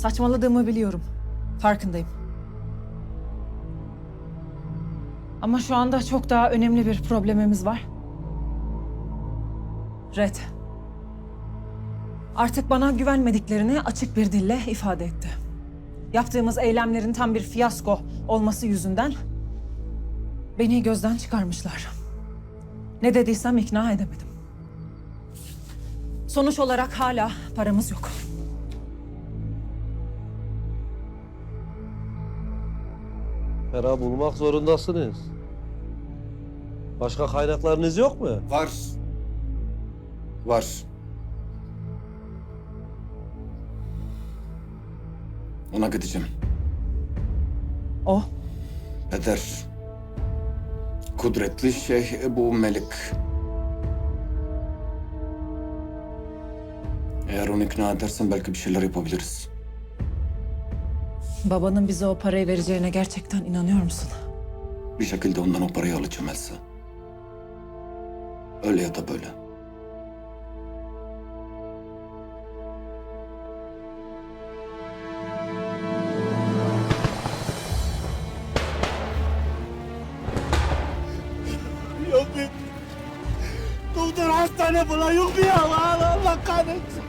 Saçmaladığımı biliyorum. Farkındayım. Ama şu anda çok daha önemli bir problemimiz var. Red. Artık bana güvenmediklerini açık bir dille ifade etti. Yaptığımız eylemlerin tam bir fiyasko olması yüzünden beni gözden çıkarmışlar. Ne dediysem ikna edemedim. Sonuç olarak hala paramız yok. Para bulmak zorundasınız. Başka kaynaklarınız yok mu? Var. Var. Ona gideceğim. O Peder. Kudretli Şeyh Ebu Melik. Eğer onu ikna edersen belki bir şeyler yapabiliriz. Babanın bize o parayı vereceğine gerçekten inanıyor musun? Bir şekilde ondan o parayı alacağım Elsa. Öyle ya da böyle. Bir doktor hastane falan yok mu ya? Allah, Allah kahretsin.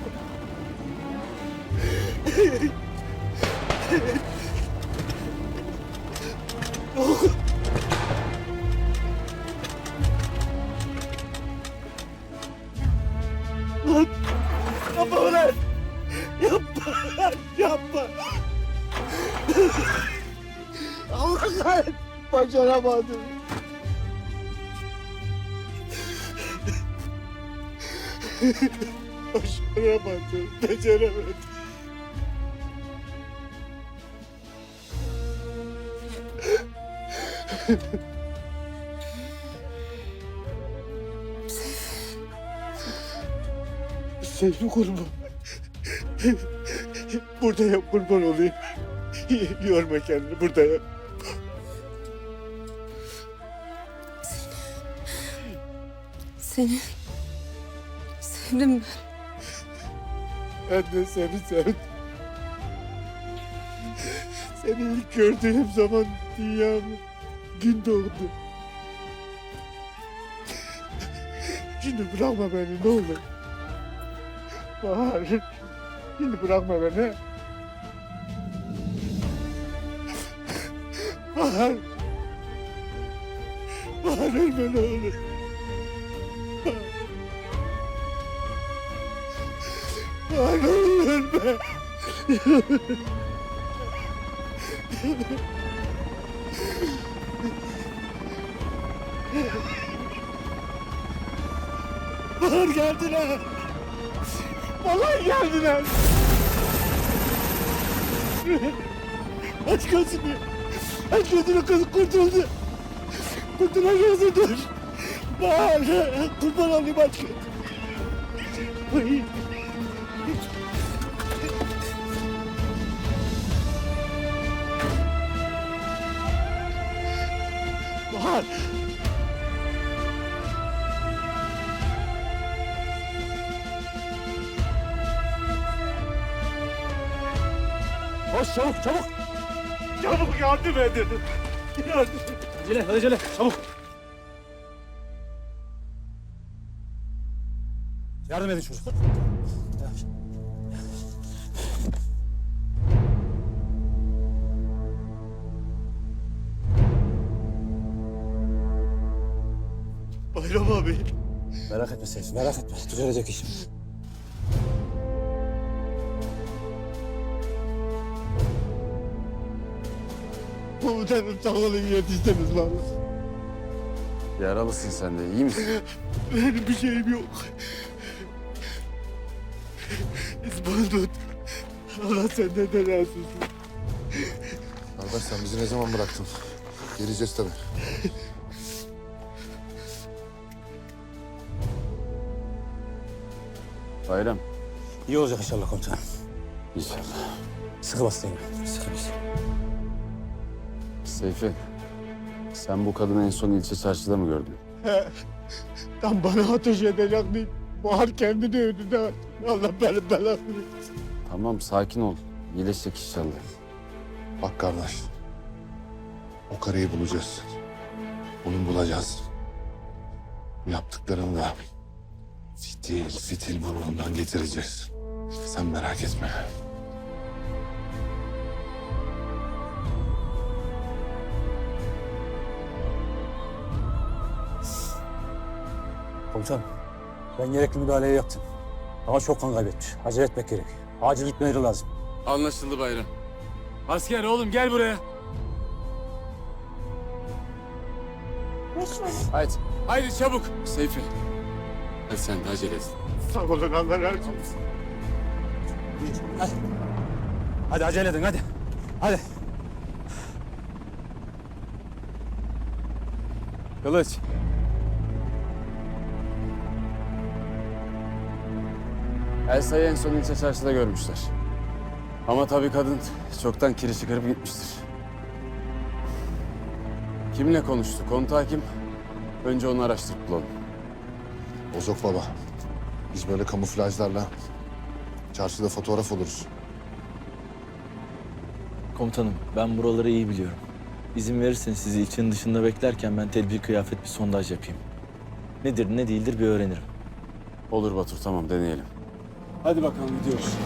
Yapma ulan. Yapma. Yapma. Allah kahretsin. Başaramadım. Başaramadım, beceremedim. Seyfi kurban. Buradayım kurban olayım. Yorma kendini buradayım. Seni sevdim ben. Ben de seni sevdim. Seni ilk gördüğüm zaman dünyama gün doğdu. Şimdi bırakma beni ne olur. Bahar. Şimdi bırakma beni. Bahar. Bahar ölme ne olur. Bahar ölme. Bahar geldiler. Vallahi geldiler. Aç gözünü. Aç gözünü kız kurtuldu. Kurtulan gözü dur. Bahar. Kurban olayım aç gözünü. Bahar. Koş çabuk çabuk. Çabuk yardım edin. Yardım. Acele, acele, çabuk. Yardım edin çocuk. Bayram abi. Merak etme Seyfi, merak etme. Düzelecek işim. Komutanım sağ olun yetiştiniz valla. Yaralısın sen de iyi misin? Benim bir şeyim yok. İsmail Allah senden de razı olsun. Kardeş sen bizi ne zaman bıraktın? Geleceğiz tabii. Bayram. İyi olacak inşallah komutanım. İnşallah. Sıkı bastın Sıkı bas. Seyfi. Sen bu kadını en son ilçe çarşıda mı gördün? Tam bana ateş edecek deyip Bahar kendini öldü de Allah benim belasını. Tamam sakin ol. İyileşecek inşallah. Bak kardeş. O karıyı bulacağız. Onu bulacağız. Bu yaptıklarını da fitil fitil burnundan getireceğiz. Sen merak etme. Komutanım, ben gerekli müdahaleyi yaptım. Ama çok kan kaybetmiş. Acele etmek gerek. Acil gitmeleri lazım. Anlaşıldı Bayram. Asker oğlum gel buraya. Haydi. Haydi çabuk. Seyfi. Hadi sen de acele et. Sağ olun Allah razı olsun. Hadi. Hadi acele edin hadi. Hadi. Kılıç. Elsa'yı en son ilçe çarşıda görmüşler. Ama tabii kadın çoktan kiri çıkarıp gitmiştir. Kimle konuştu? Kontağı kim? Önce onu araştırıp bulalım. Bozok baba. Biz böyle kamuflajlarla çarşıda fotoğraf oluruz. Komutanım ben buraları iyi biliyorum. İzin verirseniz sizi ilçenin dışında beklerken ben tedbir kıyafet bir sondaj yapayım. Nedir ne değildir bir öğrenirim. Olur Batur tamam deneyelim. Hadi bakalım gidiyoruz.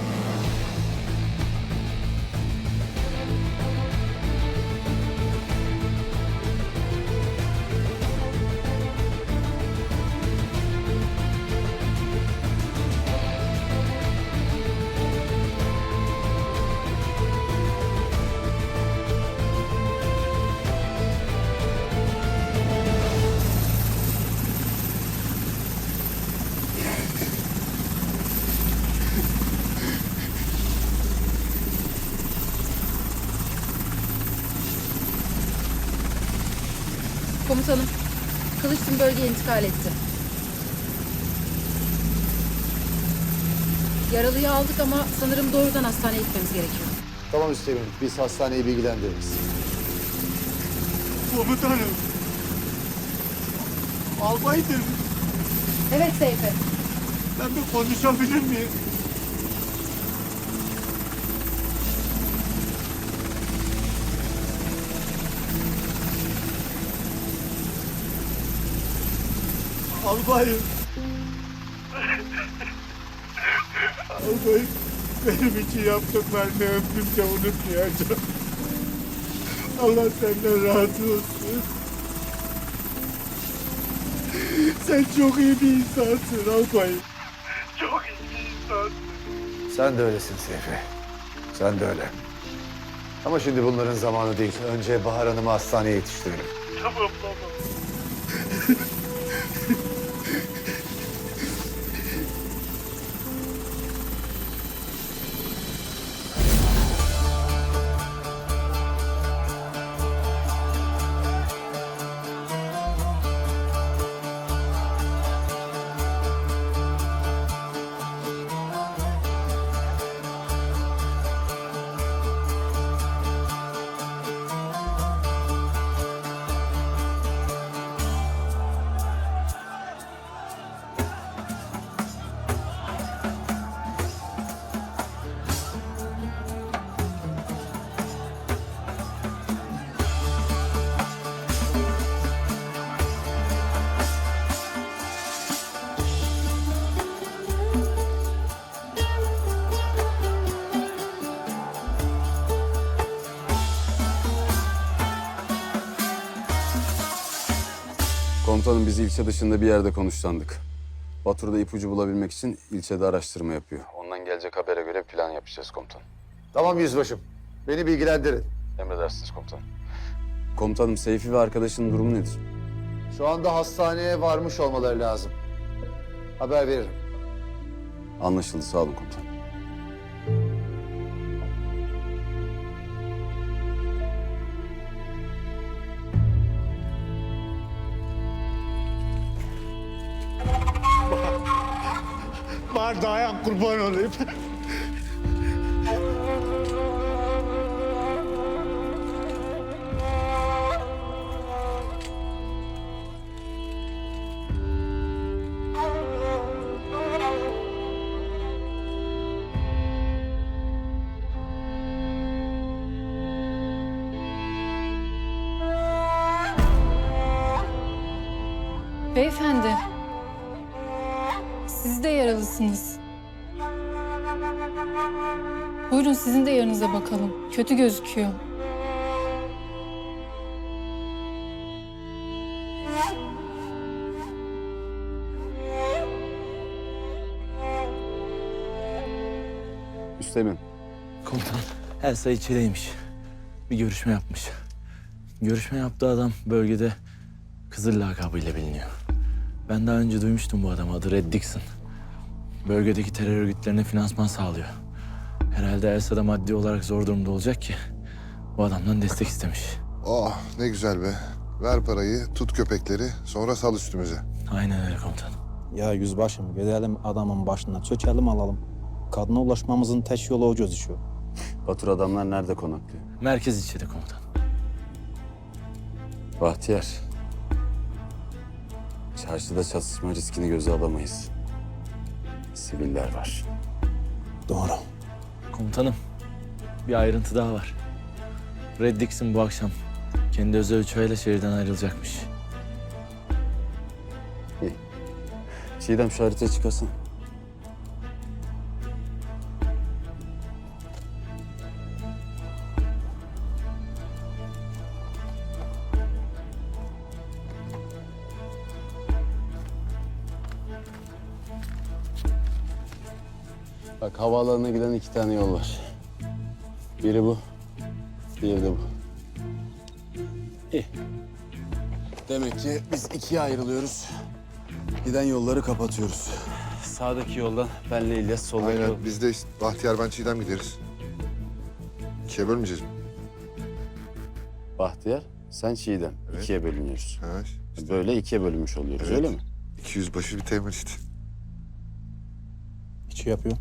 Komutanım, Kılıç tüm bölgeye intikal etti. Yaralıyı aldık ama sanırım doğrudan hastaneye gitmemiz gerekiyor. Tamam Üsteğmen. Biz hastaneyi bilgilendiririz. Komutanım. Albaydır. Evet Seyfi. Ben bir konuşabilir miyim? Albayım. Albayım. Benim için yaptıklarını ömrümce unutmayacağım. Allah senden razı olsun. Sen çok iyi bir insansın albayım. Çok iyi bir insansın. Sen de öylesin Seyfi. Sen de öyle. Ama şimdi bunların zamanı değil. Önce Bahar Hanım'ı hastaneye yetiştirelim. Tamam baba. Komutanım biz ilçe dışında bir yerde konuşlandık. Batur'da ipucu bulabilmek için ilçede araştırma yapıyor. Ondan gelecek habere göre plan yapacağız komutanım. Tamam yüzbaşım. Beni bilgilendirin. Emredersiniz komutanım. Komutanım Seyfi ve arkadaşının durumu nedir? Şu anda hastaneye varmış olmaları lazım. Haber veririm. Anlaşıldı sağ olun komutanım. kadar dayan kurban olayım. Beyefendi. Siz de yaralısınız. Buyurun sizin de yanınıza bakalım. Kötü gözüküyor. Üsteğmen. Komutanım Elsa içeriymiş. Bir görüşme yapmış. Görüşme yaptığı adam bölgede Kızıl lakabıyla biliniyor. Ben daha önce duymuştum bu adamı adı Red Dixon. Bölgedeki terör örgütlerine finansman sağlıyor. Herhalde Elsa da maddi olarak zor durumda olacak ki bu adamdan destek istemiş. Oh ne güzel be. Ver parayı, tut köpekleri, sonra sal üstümüze. Aynen öyle komutanım. Ya yüzbaşım gidelim adamın başına çökelim alalım. Kadına ulaşmamızın tek yolu o gözüküyor. Batur adamlar nerede konaklıyor? Merkez içeri komutan. Bahtiyar. Çarşıda çatışma riskini göze alamayız. Siviller var. Doğru. Komutanım bir ayrıntı daha var. Red Dixon bu akşam kendi özel uçağıyla şehirden ayrılacakmış. Çiğdem şu haritayı çıkarsana. Bak havaalanına giden iki tane yol var. Biri bu, diğeri de bu. İyi. Demek ki biz ikiye ayrılıyoruz. Giden yolları kapatıyoruz. Sağdaki yoldan benle İlyas, soldaki yol... Aynen biz de işte Bahtiyar ben Çiğdem gideriz. İkiye bölmeyeceğiz mi? Bahtiyar, sen Çiğdem. Evet. İkiye bölünüyoruz. Ha, Böyle ikiye bölünmüş oluyoruz, Evet. öyle mi? 200 başı bir temin işte. İçi yapıyor.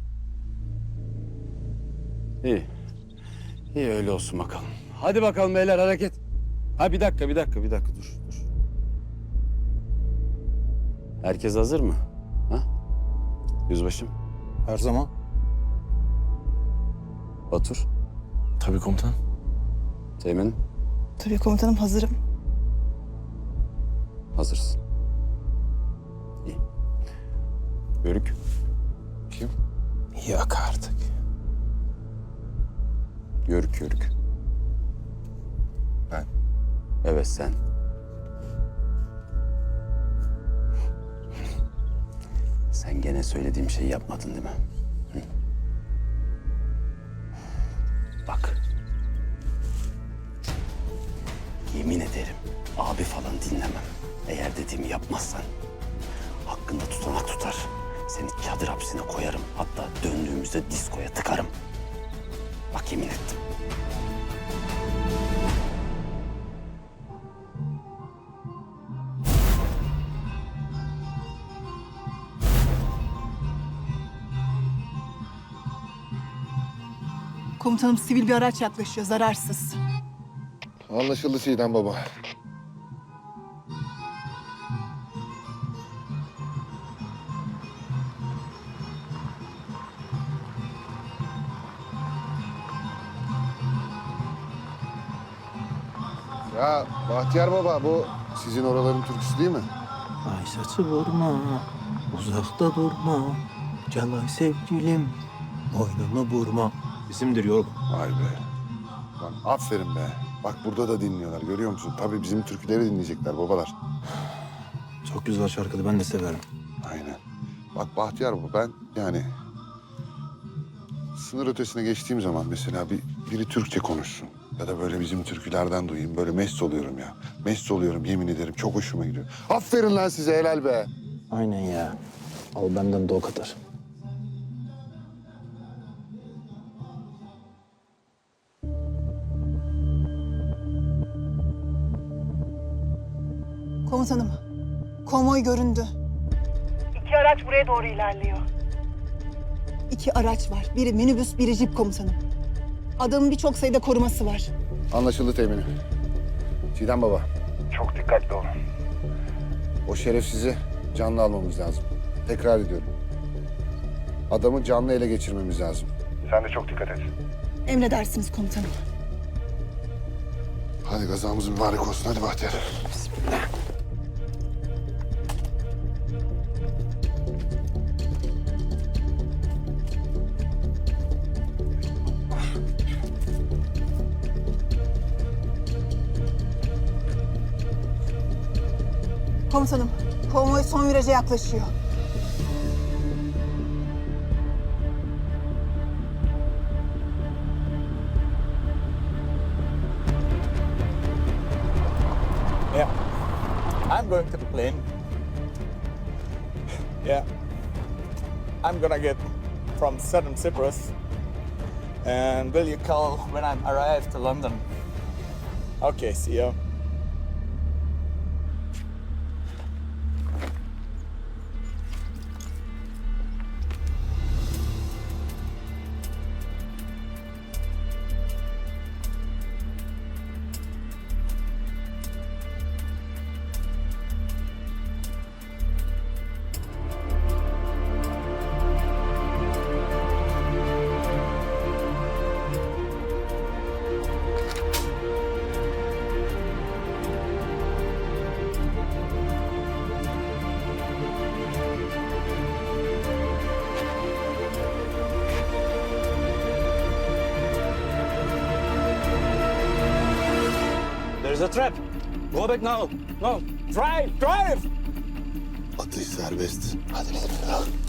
İyi. İyi öyle olsun bakalım. Hadi bakalım beyler hareket. Ha bir dakika, bir dakika, bir dakika dur, dur. Herkes hazır mı? Ha? Yüzbaşım, Her zaman. Batur, Tabii komutanım. Teğmen'im Tabii komutanım hazırım. hazırsın. İyi. Yörük, Kim? Yok artık. Yörük, yörük. Ben. Evet sen. Sen gene söylediğim şeyi yapmadın değil mi? Hı? Bak. Yemin ederim abi falan dinlemem. Eğer dediğimi yapmazsan hakkında tutanak tutar. Seni çadır hapsine koyarım. Hatta döndüğümüzde diskoya tıkarım. Bak yemin ettim. Komutanım sivil bir araç yaklaşıyor zararsız. Anlaşıldı Çiğdem baba. Ya Bahtiyar baba bu sizin oraların türküsü değil mi? Ay saçı vurma, uzakta durma. Calay sevgilim, boynunu vurma. Bizimdir yorum. Vay be. Lan aferin be. Bak burada da dinliyorlar görüyor musun? Tabii bizim türküleri dinleyecekler babalar. Çok güzel şarkıdı ben de severim. Aynen. Bak Bahtiyar bu ben yani sınır ötesine geçtiğim zaman mesela bir biri Türkçe konuşsun ya da böyle bizim türkülerden duyayım böyle mest oluyorum ya. Mest oluyorum yemin ederim çok hoşuma gidiyor. Aferin lan size helal be. Aynen ya. Al benden de o kadar. Komutanım, konvoy göründü. İki araç buraya doğru ilerliyor. İki araç var. Biri minibüs, biri jip komutanım. Adamın birçok sayıda koruması var. Anlaşıldı teminim. Çiğdem baba. Çok dikkatli olun. O şerefsizi canlı almamız lazım. Tekrar ediyorum. Adamı canlı ele geçirmemiz lazım. Sen de çok dikkat et. Emredersiniz komutanım. Hadi gazamız mübarek olsun. Hadi Bahtiyar. Komutanım, konvoy son viraja yaklaşıyor. Yeah. I'm going to the plane. Yeah. I'm gonna get from southern Cyprus. And will you call when I arrive to London? Okay, see you. A trap. Go back now. No. Drive, drive! Atış serbest. Hadi Just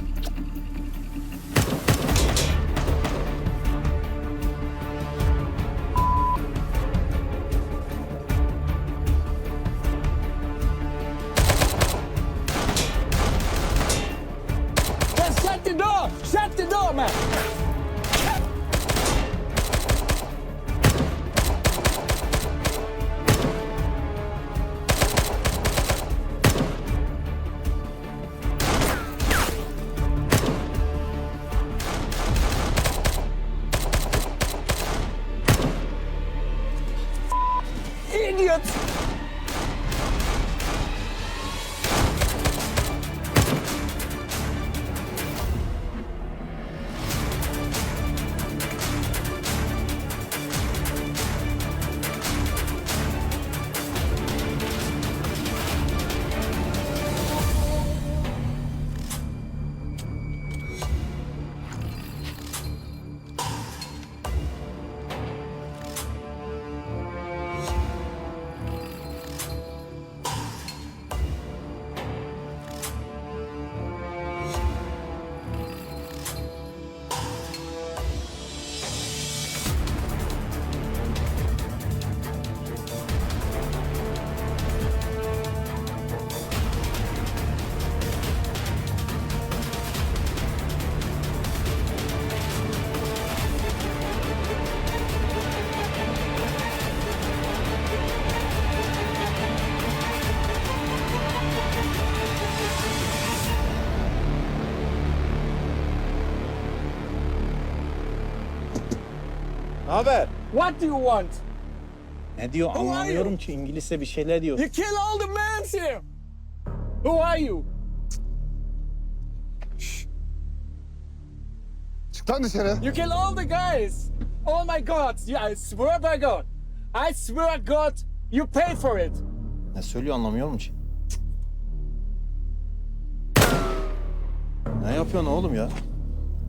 Haber? What do you want? Ne diyor Who are you? anlamıyorum ki İngilizce bir şeyler diyor. You kill all the men here! Who are you? Çık lan dışarı. You kill all the guys! Oh my god! Yeah, I swear by God! I swear God, you pay for it! Ne söylüyor anlamıyorum ki. Ne yapıyorsun oğlum ya?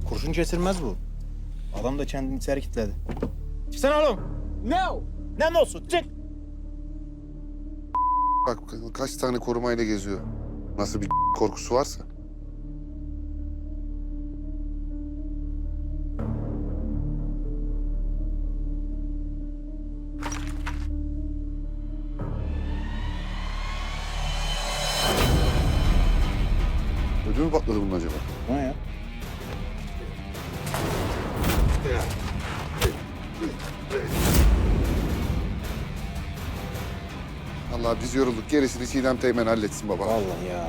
Kurşun kesirmez bu. Adam da kendini içeri kilitledi. Çıksana oğlum. No! Ne olsun çık. Bak kaç tane korumayla geziyor. Nasıl bir korkusu varsa. Ödü mü patladı bunun acaba? Ne ya? Allah biz yorulduk. Gerisini Çiğdem Teğmen halletsin baba. Vallahi ya.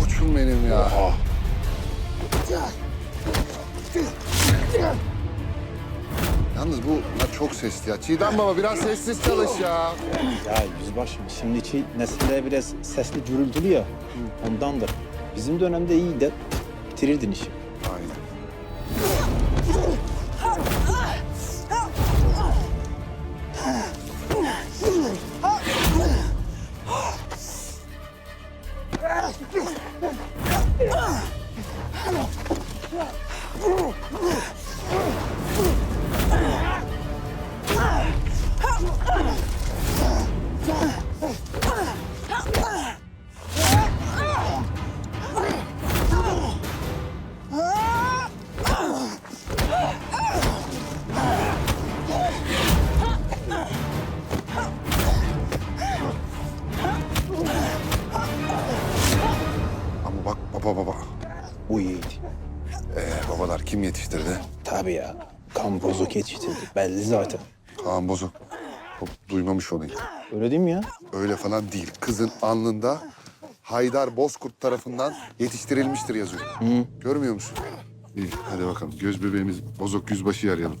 Koçum benim ya. Yalnız bu çok sesli ya. Çiğdem baba biraz sessiz çalış ya. Ya yüzbaşım şimdiki nesilde biraz sesli gürültülü ya. Ondandır. Bizim dönemde iyi de bitirirdin işi. Baba baba. Bu yiğit. Ee, babalar kim yetiştirdi? Tabii ya. Kan bozuk yetiştirdi. Belli zaten. Kaan Bozok. Çok duymamış olayım. Öyle değil mi ya? Öyle falan değil. Kızın alnında Haydar Bozkurt tarafından yetiştirilmiştir yazıyor. Görmüyor musun? İyi hadi bakalım. Göz bebeğimiz Bozok Yüzbaşı'yı arayalım.